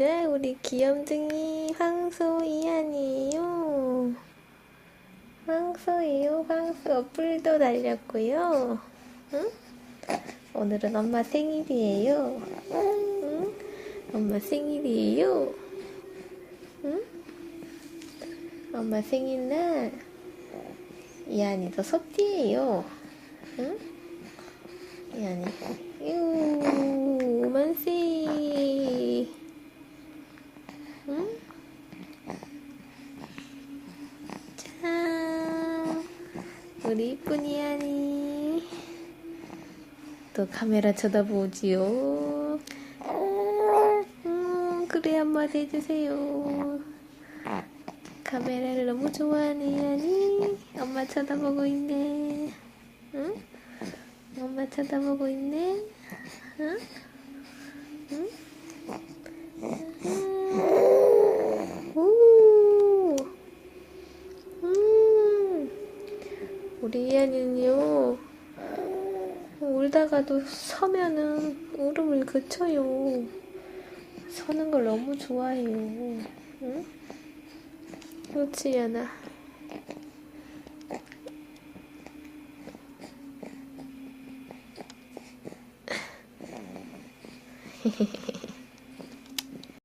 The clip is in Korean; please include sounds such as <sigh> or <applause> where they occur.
자, 우리 귀염둥이 황소 이안이에요. 황소예요, 황소. 뿔도 달렸고요. 응? 오늘은 엄마 생일이에요. 응? 엄마 생일이에요. 응? 엄마 생일날 이안이도 소띠예요. 응? 이안이. 유, 만세. 응? 자, 우리 이쁜 이안이. 또 카메라 쳐다보지요. 음, 그래 한마디 해주세요. 카메라를 너무 좋아하는 이안이. 엄마 쳐다보고 있네. 응? 엄마 쳐다보고 있네. 응? 응? 오. 음. 우리 이안이는요. 울다가도 서면은 울음을 그쳐요. 서는 걸 너무 좋아해요. 응? 그렇지, 야나. <laughs>